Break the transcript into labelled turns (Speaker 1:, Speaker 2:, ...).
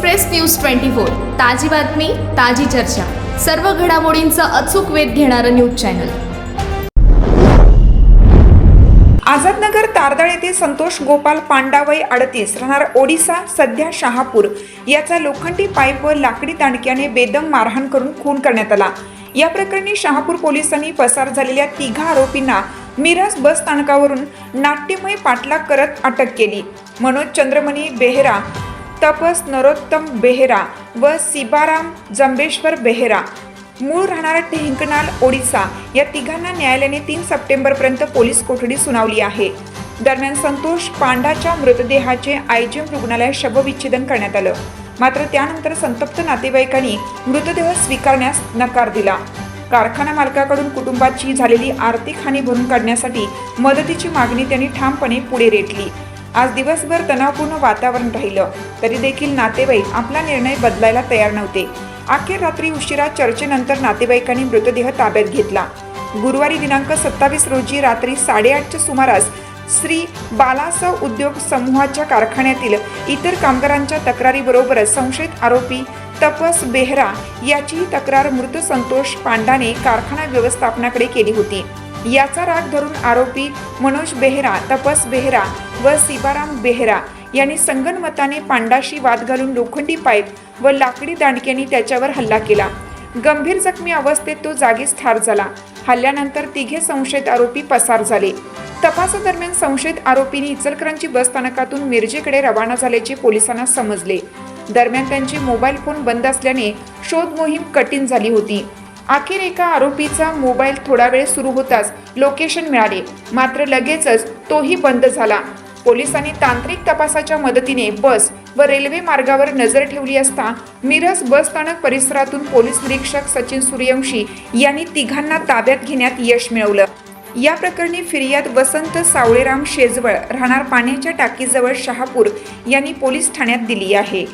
Speaker 1: Express news twenty four ताजी बातमी ताजी चर्चा. सर्व घडामोडींचा अचूक वेध घेणारं न्यूज चॅनल.
Speaker 2: आझादनगर तारदाळ येथे संतोष गोपाल पांडावय अडतीस राहणार ओडिसा सध्या शहापूर. याचा लोखंडी पाईप व लाकडी दांडक्याने बेदम मारहाण करून खून करण्यात आला. या प्रकरणी शहापूर पोलिसांनी पसार झालेल्या तिघा आरोपींना मिरज बस स्थानकावरून नाट्यमय पाठलाग करत अटक केली. मनोज चंद्रमणी बेहरा तपस नरोत्तम बेहेरा व सिबाराम जंबेश्वर बेहेरा. मूळ राहणारा ढेंकनाल ओडिसा. या तिघांना न्यायालयाने तीन सप्टेंबरपर्यंत पोलीस कोठडी सुनावली आहे. दरम्यान संतोष पांडाच्या मृतदेहाचे आयजीएम रुग्णालयात शवविच्छेदन करण्यात आलं. मात्र त्यानंतर संतप्त नातेवाईकांनी मृतदेह स्वीकारण्यास नकार दिला. कारखाना मालकाकडून कुटुंबाची झालेली आर्थिक हानी भरून काढण्यासाठी मदतीची मागणी त्यांनी ठामपणे पुढे रेटली. आज दिवसभर तणावपूर्ण वातावरण राहिलं. तरी देखील नातेवाईक आपला निर्णय बदलायला तयार नव्हते. अखेर रात्री उशिरा चर्चेनंतर नातेवाईकांनी मृतदेह ताब्यात घेतला. गुरुवारी दिनांक सत्तावीस रोजी रात्री साडेआठच्या सुमारास श्री बालासव उद्योग समूहाच्या कारखान्यातील इतर कामगारांच्या तक्रारीबरोबरच संशयित आरोपी तपस बेहरा याचीही तक्रार मृत संतोष पांडाने कारखाना व्यवस्थापनाकडे केली होती. याचा राग धरून आरोपी मनोज बेहरा तपस बेहरा व सीबाराम बेहरा यांनी संगनमताने पांडाशी वाद घालून लोखंडी पाईप व लाकडी दांडक्यांनी त्याच्यावर हल्ला केला. गंभीर जखमी अवस्थेत तो जागीच ठार झाला. हल्ल्यानंतर तिघे संशयित आरोपी पसार झाले. तपासादरम्यान संशयित आरोपींनी इचलकरांची बसस्थानकातून मिरजेकडे रवाना झाल्याचे पोलिसांना समजले. दरम्यान त्यांचे मोबाईल फोन बंद असल्याने शोध मोहीम कठीण झाली होती. अखेर एका आरोपीचा मोबाईल थोडा वेळ सुरू होताच लोकेशन मिळाले. मात्र लगेचच तोही बंद झाला. पोलिसांनी तांत्रिक तपासाच्या मदतीने बस व रेल्वे मार्गावर नजर ठेवली असता मिरज बसस्थानक परिसरातून पोलीस निरीक्षक सचिन सूर्यवंशी यांनी तिघांना ताब्यात घेण्यात यश मिळवलं. या प्रकरणी फिर्याद वसंत सावळेराम शेजवळ राहणार पाण्याच्या टाकीजवळ शहापूर यांनी पोलीस ठाण्यात दिली आहे.